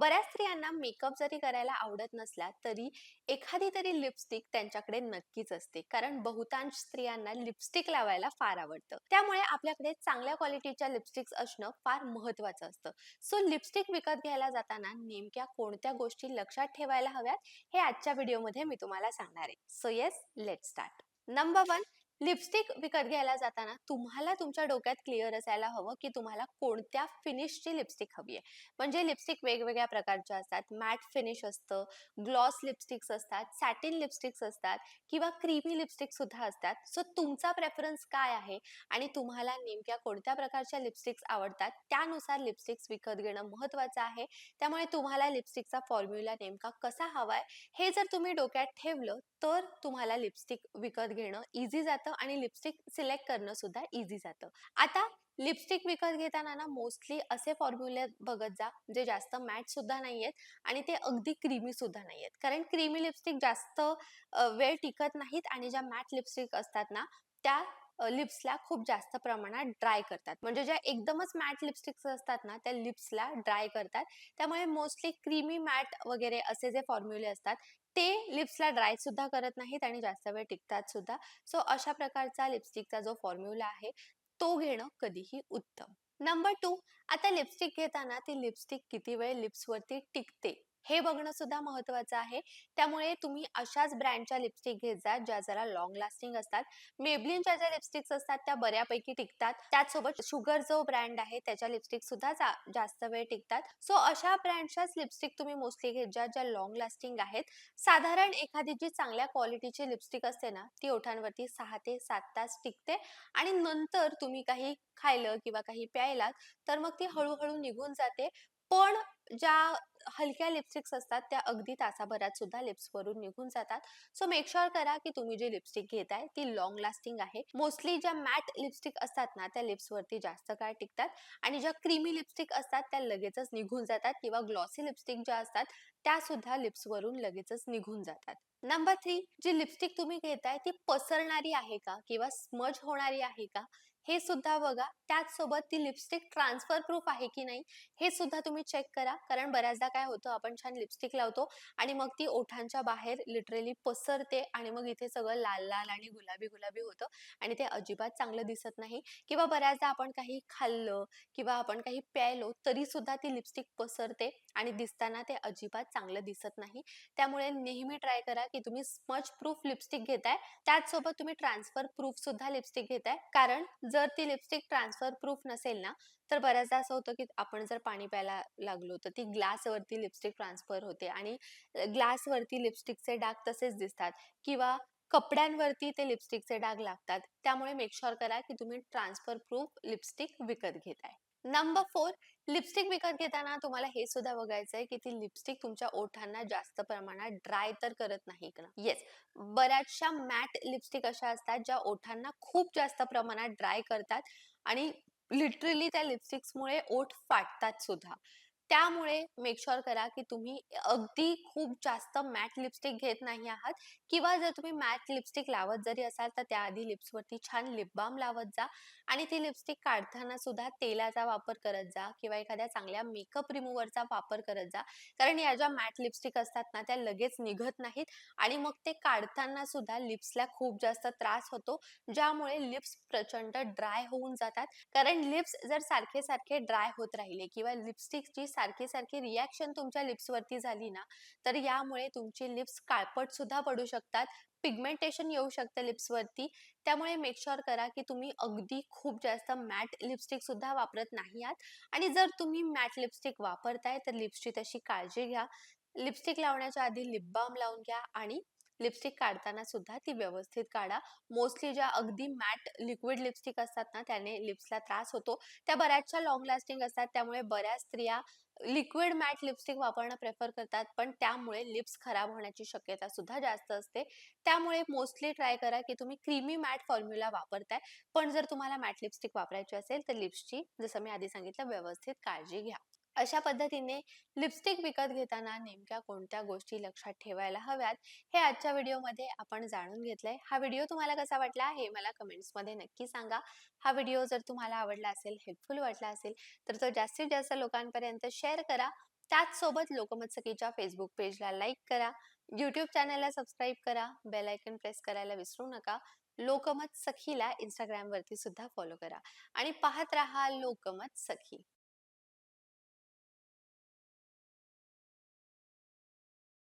बऱ्याच स्त्रियांना मेकअप जरी करायला आवडत नसला तरी एखादी तरी लिपस्टिक त्यांच्याकडे नक्कीच असते. कारण बहुतांश स्त्रियांना लिपस्टिक लावायला फार आवडतं. त्यामुळे आपल्याकडे चांगल्या क्वालिटीच्या लिपस्टिक्स असणं फार महत्वाचं असतं. सो लिपस्टिक विकत घ्यायला जाताना नेमक्या कोणत्या गोष्टी लक्षात ठेवायला हव्यात हे आजच्या व्हिडिओमध्ये मी तुम्हाला सांगणार आहे. So yes let start. Number one lipstick विकत घ्यायला जाताना तुम्हाला तुमच्या डोक्यात क्लिअर असायला हवं की तुम्हाला कोणत्या फिनिशची लिपस्टिक हवी आहे. म्हणजे लिपस्टिक वेगवेगळ्या प्रकारच्या असतात. मॅट फिनिश असतं ग्लॉस लिपस्टिक्स असतात सॅटिन लिपस्टिक्स असतात किंवा क्रीमी लिपस्टिक सुद्धा असतात. सो तुमचा प्रेफरन्स काय आहे आणि तुम्हाला नेमक्या कोणत्या प्रकारच्या लिपस्टिक्स आवडतात त्यानुसार लिपस्टिक्स विकत घेणं महत्वाचं आहे. त्यामुळे तुम्हाला लिपस्टिकचा फॉर्म्युला नेमका कसा हवाय हे जर तुम्ही डोक्यात ठेवलं तर तुम्हाला लिपस्टिक विकत घेणं इझी जातं आणि लिपस्टिक सिलेक्ट करणं सुद्धा इझी जातं. आता लिपस्टिक विकत घेताना ना मोस्टली असे फॉर्म्युले बघत जा जे जास्त मॅट सुद्धा नाही आहेत आणि ते अगदी क्रीमी सुद्धा नाही आहेत कारण क्रीमी लिपस्टिक जास्त वेळ टिकत नाहीत आणि ज्या मॅट लिपस्टिक असतात ना त्या लिप्सला खूप जास्त प्रमाणात ड्राय करतात. म्हणजे ज्या एकदमच मॅट लिपस्टिक्स असतात ना त्या लिप्सला ड्राय करतात. त्यामुळे मोस्टली क्रीमी मॅट वगैरे असे जे फॉर्म्युले असतात ते लिप्सला ड्राय सुद्धा करत नाहीत आणि जास्त वेळ टिकतात सुद्धा. सो अशा प्रकारचा लिपस्टिकचा जो फॉर्म्युला आहे तो घेणं कधीही उत्तम. नंबर टू आता लिपस्टिक घेताना ती लिपस्टिक किती वेळ लिप्सवरती टिकते? हे बघणं सुद्धा महत्वाचं आहे. त्यामुळे तुम्ही अशाच ब्रँडच्या लिपस्टिक घेत जा ज्या जरा लॉंग लास्टिंग असतात. मेबलिनच्या ज्या लिपस्टिक्स असतात त्या बऱ्यापैकी टिकतात. त्याचसोबत शुगर जो ब्रँड आहे त्याच्या लिपस्टिक सुद्धा जास्त वेळ टिकतात. सो अशा ब्रँडच्याच लिपस्टिक तुम्ही मोस्टली घेत जा ज्या लॉंग लास्टिंग आहेत. साधारण एखादी जी चांगल्या क्वालिटीची लिपस्टिक असते ना ती ओठांवरती सहा ते सात तास टिकते. आणि नंतर तुम्ही काही खायलं किंवा काही प्यायलात तर मग ती हळूहळू निघून जाते. पण ज्या हलक्या लिपस्टिक्स असतात त्या अगदी तासाभरात सुद्धा लिप्सवरून निघून जातात. सो मेक शुअर करा की तुम्ही जी लिपस्टिक घेताय ती लॉंग लास्टिंग आहे. मोस्टली ज्या मॅट लिपस्टिक असतात ना त्या लिप्सवरती जास्त काळ टिकतात. आणि ज्या क्रीमी लिपस्टिक असतात त्या लगेचच निघून जातात. किंवा ग्लॉसी लिपस्टिक ज्या असतात त्या सुद्धा लिप्सवरून लगेचच निघून जातात. नंबर थ्री जी लिपस्टिक तुम्ही घेताय ती पसरणारी आहे का? किंवा स्मज होणारी आहे का? हे सुद्धा बघा. त्याचसोबत ती लिपस्टिक ट्रान्सफर प्रूफ आहे की नाही हे सुद्धा तुम्ही चेक करा. कारण बऱ्याचदा काय होतं आपण छान लिपस्टिक लावतो आणि मग ती ओठांच्या बाहेर लिटरली पसरते आणि मग इथे सगळं लाल लाल आणि गुलाबी गुलाबी होतं आणि ते अजिबात चांगलं दिसत नाही. किंवा बऱ्याचदा आपण काही खाल्लं किंवा आपण काही प्यायलो तरी सुद्धा ती लिपस्टिक पसरते आणि दिसताना ते अजिबात चांगलं दिसत नाही. त्यामुळे नेहमी ट्राय करा की तुम्ही स्मच प्रूफ लिपस्टिक घेताय. त्याचसोबत तुम्ही ट्रान्सफर प्रूफ सुद्धा लिपस्टिक घेताय. कारण जर ती लिपस्टिक ट्रान्सफर प्रूफ नसेल ना तर बऱ्याचदा असं होतं की आपण जर पाणी प्यायला लागलो तर ती ग्लासवरती लिपस्टिक ट्रान्सफर होते आणि ग्लासवरती लिपस्टिकचे डाग तसेच दिसतात किंवा कपड्यांवरती ते लिपस्टिकचे डाग लागतात. त्यामुळे मेकशुअर करा की तुम्ही ट्रान्सफर प्रूफ लिपस्टिक विकत घेताय. नंबर फोर लिपस्टिक विकत घेताना तुम्हाला हे सुद्धा बघायचं आहे की ती लिपस्टिक तुमच्या ओठांना जास्त प्रमाणात ड्राय तर करत नाही का? येस बऱ्याचशा मॅट लिपस्टिक अशा असतात ज्या ओठांना खूप जास्त प्रमाणात ड्राय करतात आणि लिटरली त्या लिपस्टिक्समुळे ओठ फाटतात सुद्धा. त्यामुळे मेक शुअर करा की तुम्ही अगदी खूप जास्त मॅट लिपस्टिक घेत नाही आहात. किंवा जर तुम्ही मॅट लिपस्टिक लावत जरी असाल तर त्याआधी लिप्सवरती छान लिप बाम लावत जा. आणि ती लिपस्टिक काढताना सुद्धा तेलाचा वापर करत जा किंवा एखाद्या चांगल्या मेकअप रिमूव्हरचा वापर करत जा. कारण या ज्या मॅट लिपस्टिक असतात ना त्या लगेच निघत नाहीत. आणि मग ते काढताना सुद्धा लिप्सला खूप जास्त त्रास होतो. ज्यामुळे लिप्स प्रचंड ड्राय होऊन जातात. कारण लिप्स जर सारखे सारखे ड्राय होत राहिले किंवा लिपस्टिकची सारखी सारखी रिॲक्शन तुमच्या लिप्सवरती झाली ना तर यामुळे तुमची लिप्स काळपट सुद्धा पडू शकतात. पिगमेंटेशन येऊ शकतं लिप्सवरती त्यामुळे मेक शुअर करा की तुम्ही अगदी खूप जास्त मॅट लिपस्टिक सुद्धा वापरत नाही आहात. आणि जर तुम्ही मॅट लिपस्टिक वापरताय तर लिप्सची तशी काळजी घ्या. लिपस्टिक लावण्याच्या आधी लिप बाम लावून घ्या आणि लिपस्टिक काढताना सुद्धा ती व्यवस्थित काढा. मोस्टली ज्या अगदी मॅट लिक्विड लिपस्टिक असतात ना त्याने लिप्सला त्रास होतो. त्या बऱ्याचशा लॉंग लास्टिंग असतात त्यामुळे बऱ्याच स्त्रिया लिक्विड मॅट लिपस्टिक वापरणं प्रेफर करतात पण त्यामुळे लिप्स खराब होण्याची शक्यता सुद्धा जास्त असते. त्यामुळे मोस्टली ट्राय करा की तुम्ही क्रीमी मॅट फॉर्म्युला वापरताय पण जर तुम्हाला मॅट लिपस्टिक वापरायची असेल तर लिप्सची जसं मी आधी सांगितलं व्यवस्थित काळजी घ्या. अशा पद्धतीने लिपस्टिक विकत घेताना नेमक्या कोणत्या गोष्टी लक्षात ठेवायला हव्यात हे आजच्या व्हिडिओमध्ये आपण जाणून घेतलंय. हा व्हिडिओ तुम्हाला कसा वाटला हे मला कमेंट्समध्ये नक्की सांगा. हा व्हिडिओ जर तुम्हाला आवडला असेल हेल्पफुल वाटला असेल तर तो जास्तीत जास्त लोकांपर्यंत शेअर करा. त्याचसोबत लोकमत सखीच्या फेसबुक पेजला लाईक करा. युट्यूब चॅनलला सबस्क्राईब करा. बेल आयकन प्रेस करायला विसरू नका. लोकमत सखीला इंस्टाग्रामवरती सुद्धा फॉलो करा. आणि पाहत राहा लोकमत सखी